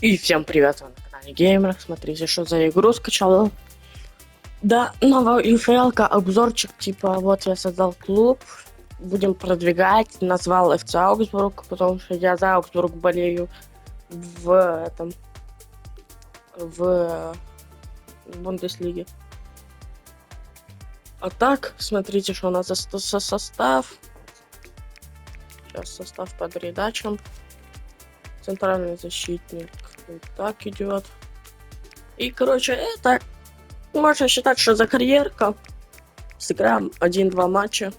И всем привет, вы на канале Геймер. Смотрите, что за игру скачал. Да, новая инфелка, обзорчик, типа, вот я создал клуб, будем продвигать, назвал FC Аугсбург, потому что я за Аугсбург болею в этом, в Бундеслиге. А так, смотрите, что у нас за со- состав. Сейчас состав по передачам. Центральный защитник вот так идет. И, короче, это можно считать, что за карьерка. Сыграем один-два матча.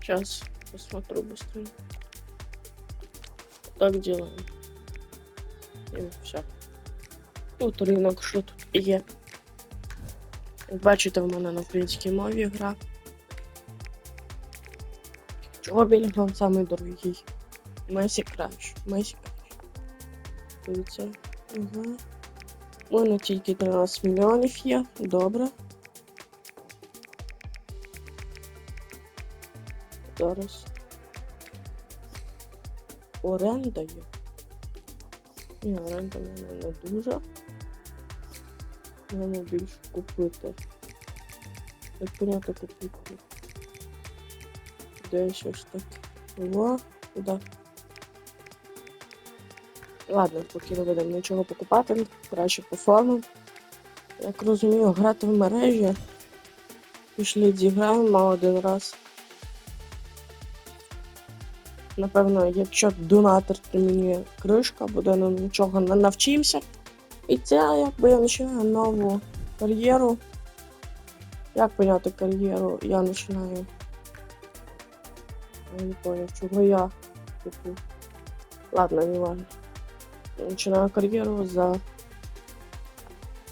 Сейчас посмотрю быстрее. Так делаем. І все. Тут ринок, що тут є. Як бачите, в мене на українській мові гра. Білінгем самий дорогий? Месі краще. Месі. Дивіться. Угу. У мене тільки 13 мільйонів є. Добре. Зараз. Оренда є. Ні, оренда в мене не дуже. Мене більше купити. Як прямо купити. Де щось таке? О, куди? Ладно, поки не будемо нічого покупати, краще по формам. Як розумію, грати в мережі. Пішли зіграємо один раз. Напевно, якщо донатор примінює кришка, буде нам нічого не навчимося. І це якби я починаю нову кар'єру. Як поняти кар'єру? Я починаю. Я не понял, чего я. Ладно, не важно. Начинаю карьеру за...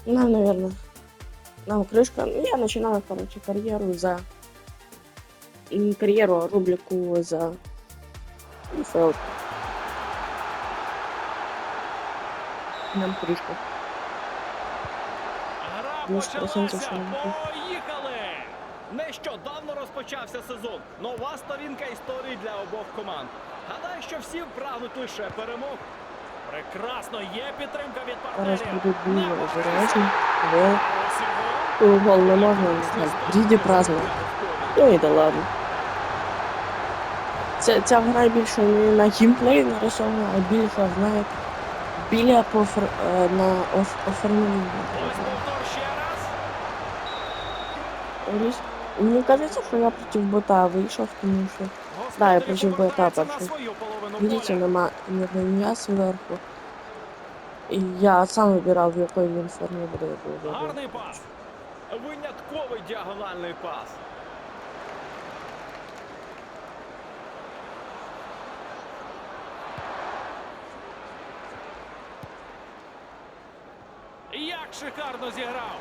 Нам, наверное, нам крышка. Ну, я начинаю, короче, карьеру за... Карьеру, а рубрику за... ФЛ. Нам крышка. Гра Ну, почалася. Поїхали! Нещодавно розпочався сезон. Нова сторінка історії для обох команд. Гадаю, що всі прагнуть лише перемог. Прекрасно, є підтримка від Зараз партнерів. буде дуже обережно. Гол. А ось і гол. Не можна назвати. Діді праздник. Ну і да ладно. Ця, ця гра більше не на геймплей нарисована, а більше, знаєте, біля по офер, е, на оф, оформленні. Ось повтор ще раз. Ось. Мені кажеться, що я проти бота вийшов, тому що Да, я Господарі причому повертаються етапа, на що- свою половину видите, поля. нема ні зверху. І я сам вибирав, в якої він формі буде виглядати. Гарний пас. Винятковий діагональний пас. Як шикарно зіграв.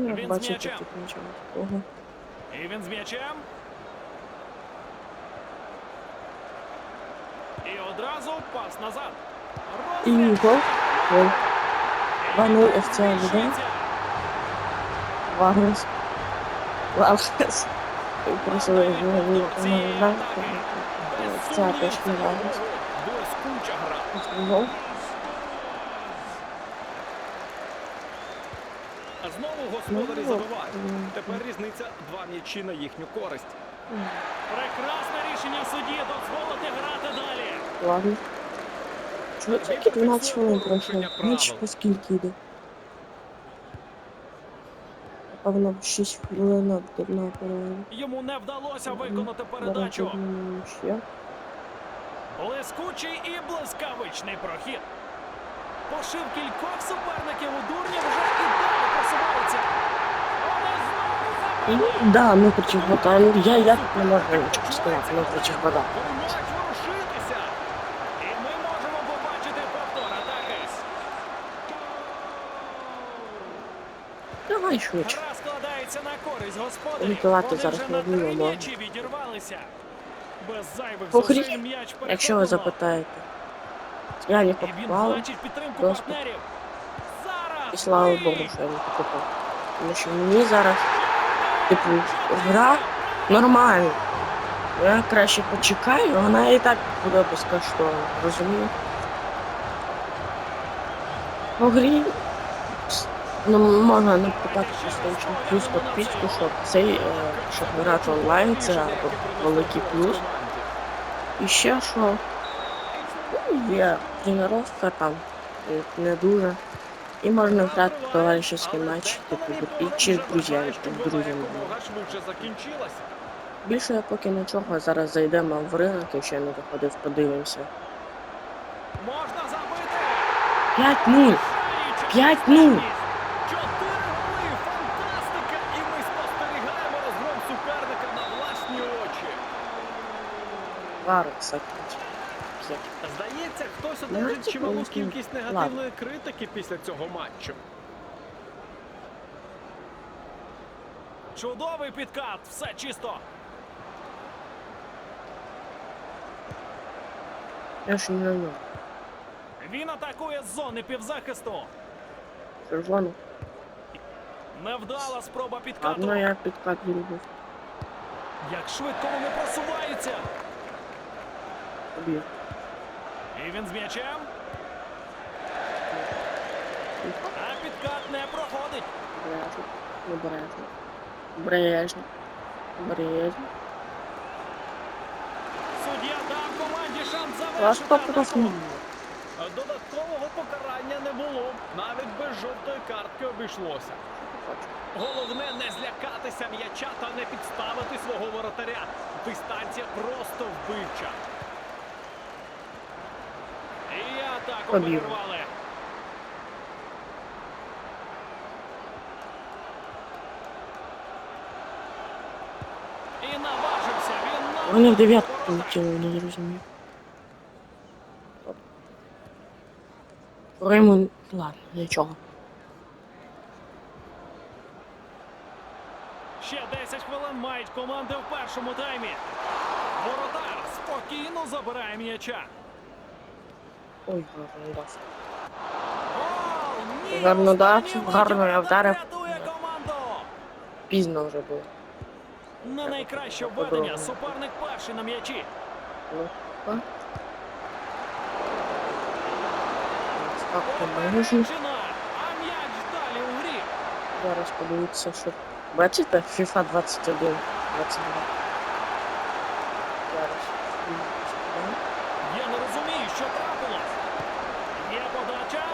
Ну, Він як з м'ячем. тут нічого такого. І він з м'ячем. І одразу пас назад. І гол. Гол. 2-0 FC веде. Збільшується. Вагнес. Вагнес. Красиво виглядає команда. Це теж не Вагнес. Гол. А Знову господарі Ну, забивають. Тепер різниця два м'ячі на їхню користь. Прекрасне рішення судді дозволити грати далі. Ладно. Чого тільки 12 хвилин пройшло? Ніч по скільки йде? Напевно, 6 хвилин на на перерву. Йому не вдалося виконати передачу. Блискучий і блискавичний прохід. Пошив кількох суперників у дурні вже і далі Ну, да, ми проти бота. Ну, я, я тут не можу нічого сказати, ми проти бота. Давай швидше. Гра складається на користь господарів. Рятувати зараз не на три будемо. м'ячі відірвалися. Без зайвих По м'яч Якщо ви запитаєте. Я не І він слава! Богу, що я не покупав. Тому що мені зараз Типу, гра нормальна. Я краще почекаю, вона і так буде безкоштовна, розумію? По грі ну, можна не покупати PlayStation плюс підписку, щоб цей, е, щоб грати онлайн, це великий плюс. І ще що ну, є тренування там, не дуже. І можна грати в товаришський матч, типу, і чи з друзями, чи з друзями. Більше я поки нічого, зараз зайдемо в ринок, якщо я не доходив, подивимося. Можна забити. 5-0! Шаюча 5-0. останність. Чотири голи. Фантастика. І ми спостерігаємо розгром суперника на власні очі. Варок закінчив. Здається, хтось Ну, одержить чималу кількість негативної критики після цього матчу. Чудовий підкат, все чисто. Я ж не знаю. Він атакує з зони півзахисту. Червоно. Невдала спроба підкату. Одно я підкат зробив. Як швидко вони просуваються. Побіг. І він з м'ячем. А підкат не проходить. Обережно. Обережно. Обережно. Суддя дав команді шанс завершити атаку. Додаткового покарання не було. Навіть без жовтої картки обійшлося. Головне не злякатися м'яча та не підставити свого воротаря. Дистанція просто вбивча. Він Вони в дев'ятку полетіли, не зрозумів. Риму, ладно, нічого. Ще 10 хвилин мають команди в першому таймі. Воротар спокійно забирає м'яча. Ой, гарно дав. Гарно дав, гарно я вдарив. Пізно вже було. На найкраще Подробно. введення суперник перший на м'ячі. Ну. Так. Зараз подивіться, що. Бачите, FIFA 21, 22. Зараз. Я не розумію, що трапилось. Є подача.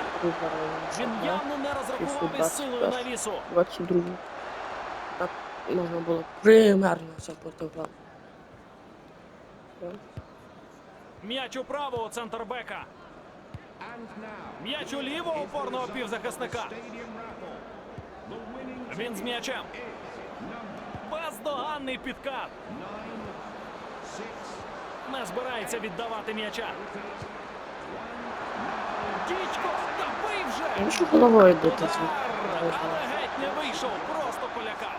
Він явно не розрахував із силою навісу. 22. Так можна було примерно запортувати. М'яч у центр бека. М'яч у лівого опорного півзахисника. Він з м'ячем. Бездоганний підкат. Не збирається віддавати м'яча. Дідько, вже! Ну головою бити геть не вийшов, просто полякав.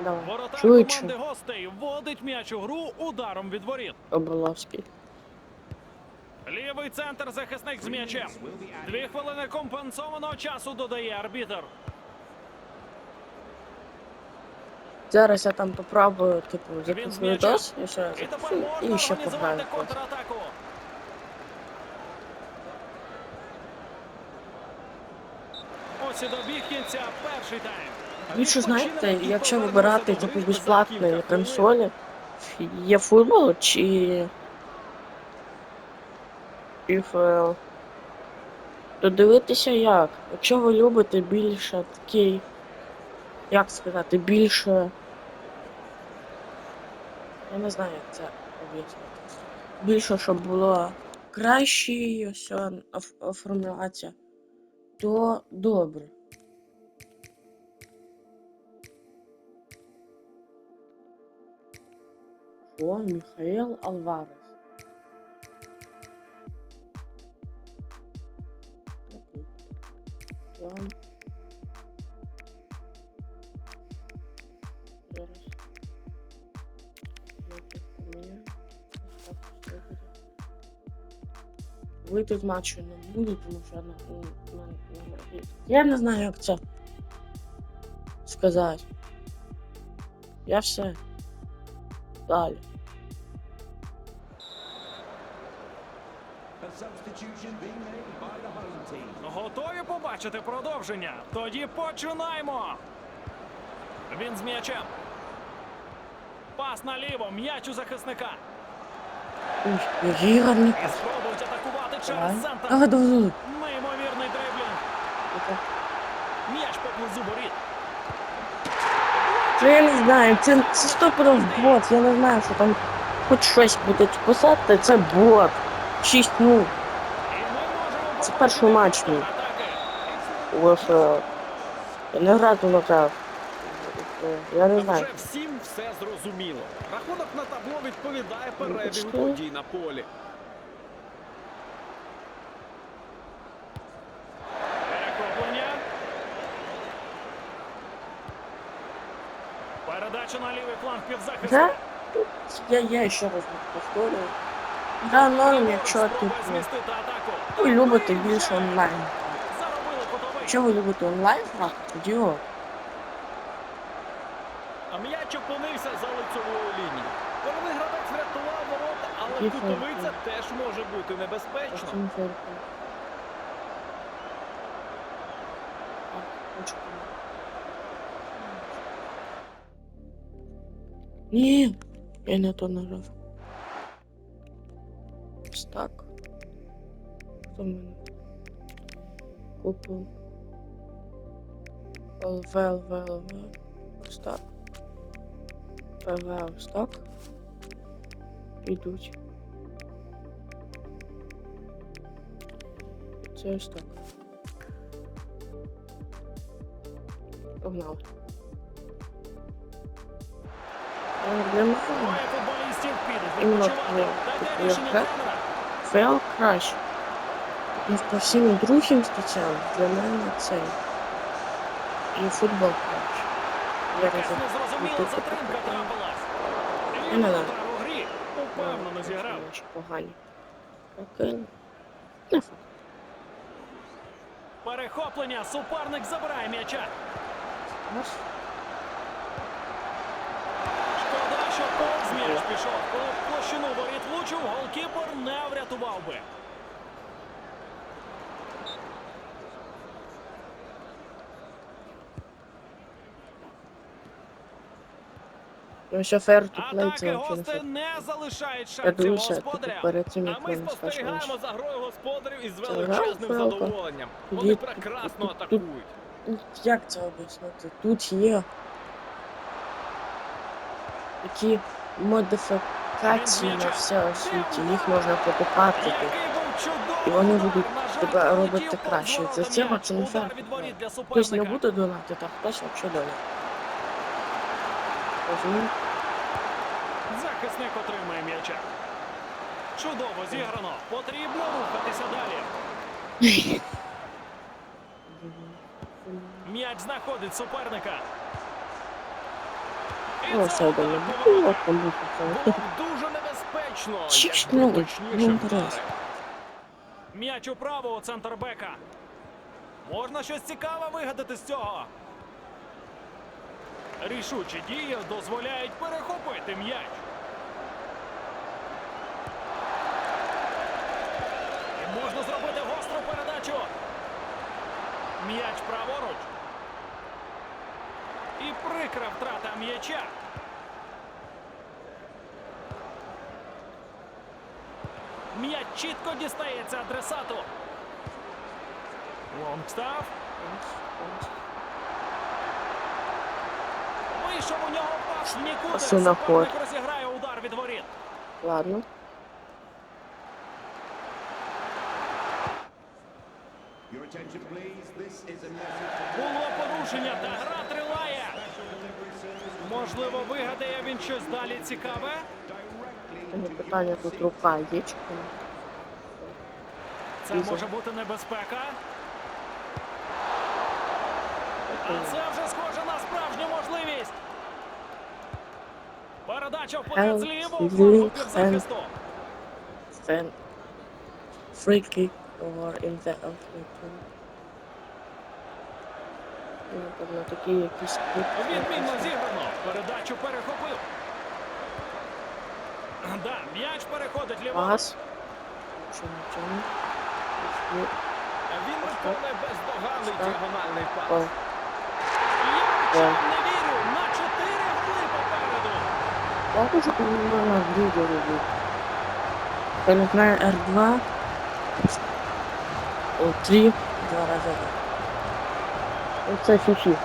Давай. Швидше. команди гостей вводить м'яч у гру ударом від воріт. Оболовський. Лівий центр захисник з м'ячем. Дві хвилини компенсованого часу додає арбітер. Зараз я там попробую, типу, Він з відос, і ще і ще контратаку. І добіг кінця перший тайм. Більше знаєте, якщо вибирати до типу безплатної консолі, є футбол чи FIFA, то дивитися як. Якщо ви любите більше такий, як сказати, більше. Я не знаю, як це об'яснити. Більше, щоб було краще все оф- оформлятися, то добре. О, Михаил Алварес. Такий. План. Зараз. Значить, поміняю. Ось так все я не знаю, як це сказати. Я все. Далі. Готові побачити продовження? Тоді починаємо. Він з м'ячем. Пас наліво, м'яч у захисника. Уй, який гарний І спробують атакувати через центр. Давай, давай, давай. Неймовірний дриблінг. Це- М'яч поблизу воріт. Ну я не знаю, це, це стопоров бот, я не знаю, що там хоч щось буде писати, це бот. 6 ну Це перший матч мій. лише я не грати на грав. Я не знаю. Вже всім все зрозуміло. Рахунок на табло відповідає перебігу подій на полі. Перехоплення. Передача на лівий фланг під захисту. Да? Я, я ще раз повторюю. Да, норм, якщо типу, ви любите більше онлайн. Якщо ви любите онлайн грати, тоді о. А м'яч опинився за лицевою лінією. Головний гравець врятував ворота, але фейк? теж може бути небезпечно. Ні, я не то нажав. Так. Хто мене? Купив. ЛВ, ЛВ, ЛВ. Ось так. ПВ ось так. Ідуть. Це ось так. Погнали. Підуть Іменно тренера. фейл краще. І по всім другим статтям для мене цей. І футбол краще. Я Якась розумію. незрозуміла тут затримка Я не знаю. Упевнено зіграв. Погані. Окей. Не факт. Перехоплення. Суперник забирає м'яча. Раз. Повз пішов. Коли в площину воріт влучив, голкіпер не врятував би. Ну, що to Атаки гости не залишають Я шансів типу, господаря. цим, А ми спостерігаємо за грою господарів із величезним задоволенням. Вони прекрасно тут- тут- атакують. Ну, Як це об'яснити? Тут є такі модифікації на все у світі, їх можна покупати. І вони будуть тебе робити краще. За м'яч. це не Удар фер. від Хтось не буде донатити, а хтось взагалі донатить. Захисник отримає м'яча. Чудово зіграно. Потрібно рухатися далі. М'яч знаходить суперника. І Ну, це все удар одно. по Ну, воротах. от там буде це. Було б дуже небезпечно. Чиш, ну, ну, М'яч управо у центр бека. Можна щось цікаве вигадати з цього. Рішучі дії дозволяють перехопити м'яч. І можна зробити гостру передачу. М'яч праворуч. Прикра втрата м'яча. М'яч чітко дістається адресату. Лонгстав. Вийшов у нього пас нікуди. Суперник розіграє удар від воріт. Ладно. Було порушення та гра. Можливо, вигадає він щось далі цікаве. Мені питання тут рука є чи ні? Це може бути небезпека. А це вже схоже на справжню можливість. Передача вперед з лівого флангу захисту. Free kick or in the outlet. Напевно, такі якісь. Відмінно зіграно. Передачу перехопив. Да, м'яч переходить ліворуч. Він виконує бездоганний діагональний пас. Я не вірю. На чотири голи попереду. Я хочу понимать, где робити. Перегнаю R2. О, 3. Два рази. Оце фіфі.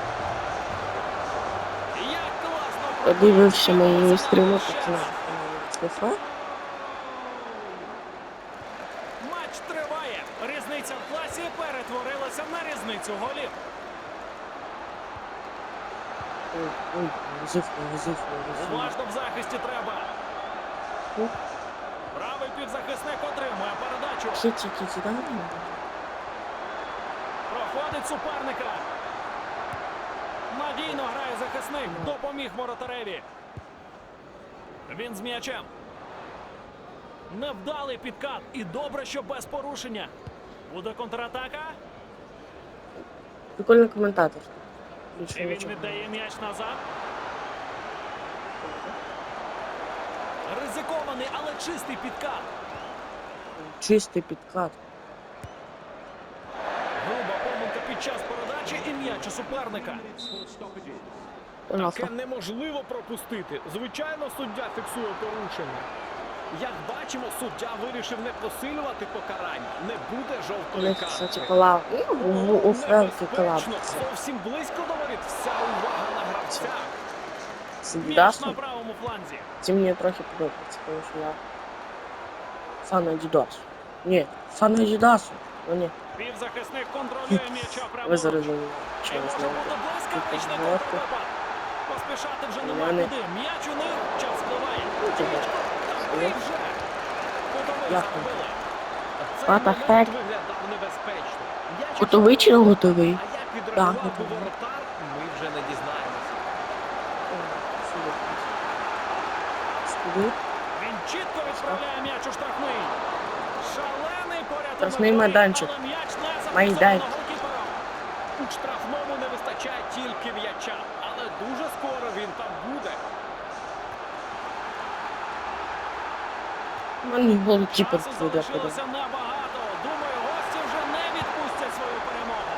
Подивився мої стріми, цей пацана. Фіфа. Матч триває. Різниця в класі перетворилася на різницю голів. Ой, ой, визив. Уважно в захисті треба. Правий півзахисник отримує передачу. Всі ці кидання. Проходить суперника. Надійно грає захисник. Допоміг воротареві. Він з м'ячем. Невдалий підкат. І добре, що без порушення. Буде контратака. Прикольний коментатор. І він віддає м'яч назад. Ризикований, але чистий підкат. Чистий підкат. Груба помилка під час передачі і м'яч у суперника. Таке неможливо пропустити. Звичайно, суддя фіксує порушення. Як бачимо, суддя вирішив не посилювати покарання. Не буде жовтої картки. Небезпечно. Зовсім близько до воріт. Вся увага на гравця. М'яч на правому фланзі. Це мені трохи подобається, тому що я фан Адідасу. Ні, фан Адідасу. Ну ні, Півзахисник контролює м'яча ви праворуч. зрозуміли. Чи знаєте. Поспішати вже нема Мене. куди. М'яч у них час впливає. Ну, тебе. Дідько, та бий вже. Кутовий Як заробили. Цей What the момент heck? виглядав небезпечно. М'яч Готовий чи не готовий? Би готовий. ми вже не дізнаємося. Він чітко відправляє м'яч у штрафний. Штрафний майданчик. Майданчик. У штрафному не вистачає тільки м'яча, але дуже скоро він там буде. Мені голкіпер набагато. Думаю, гості вже не відпустять свою перемогу.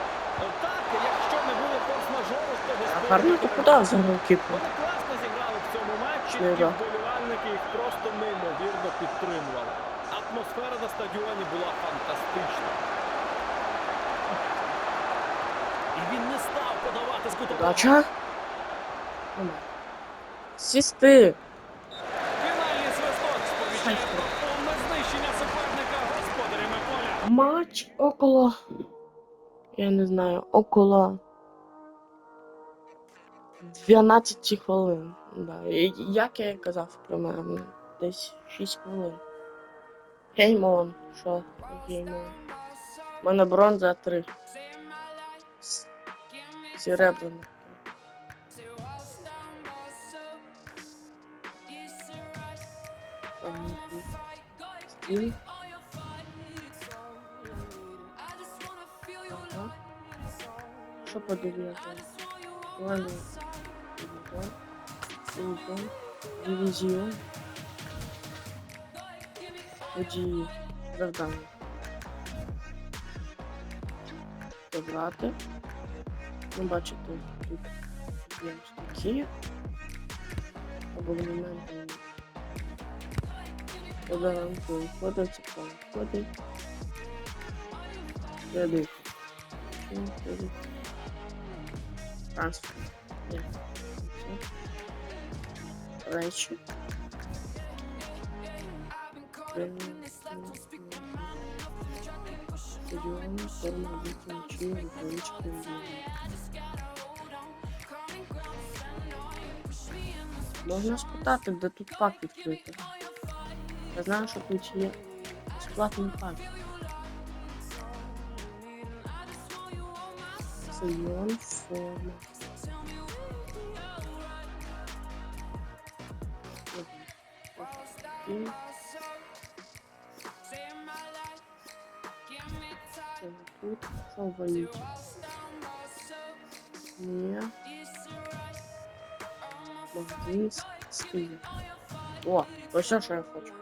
Так, якщо не було форс-мажору, то гарно ти подав за голкіпер. Вони класно зіграли в цьому матчі, і вболівальники їх просто неймовірно підтримували. Атмосфера на стадіоні була фантастична. І він не став подавати з кутового. Удача. Сісти. Фінальний свисток сповіщає про повне знищення суперника господарями поля. Матч около. Я не знаю, около 12 хвилин. Да. Як я і казав примерно, десь 6 хвилин. Геймон. Що? Геймон. У мене бронза 3. Серебряна. Там Що подивляти? Ладно. Дивізіон. Події. Завдання. Забрати. Ну, бачите, тут є такі. Абонементи. Подарунки виходить, це виходить. Кредит. Чим кредит? Трансфер. Речі. Стадіон, форма дитячі, рукавички. Можна спитати, де тут пак відкрити. Я знаю, що тут є безплатний пак. Стадіон, форма. І... Це тут, що в валюті? Ні. Магазинський. О, ось що я хочу.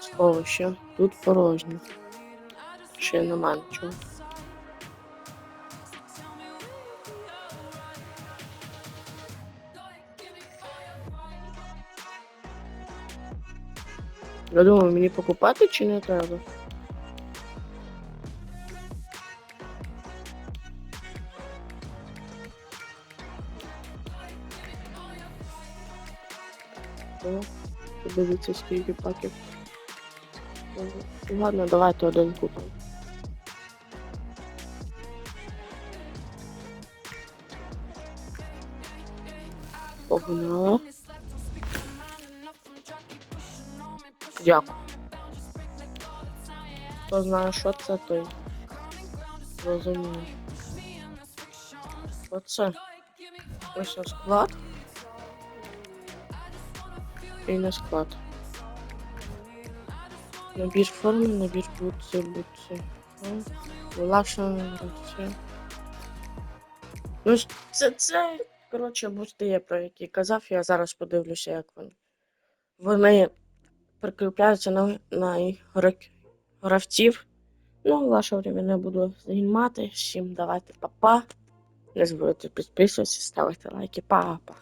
Сховище. Тут порожньо. Ще нема нічого. Я думаю, мені покупати чи не треба? Подивіться, скільки паків. Ладно, давайте один купимо. Погнали. Дякую. Хто знає, що це, той розуміє. Оце. Ось склад. І на склад. Набір форми, набір бутси, бутси. Влашені бутси. Ну, це, це, коротше, бусти є, про які казав, я зараз подивлюся, як вони. Вони прикріпляються на, на гра- гравців. Ну, ваше время не буду знімати. Всім давайте па-па. Не забудьте підписуватися, ставити лайки. Па-па.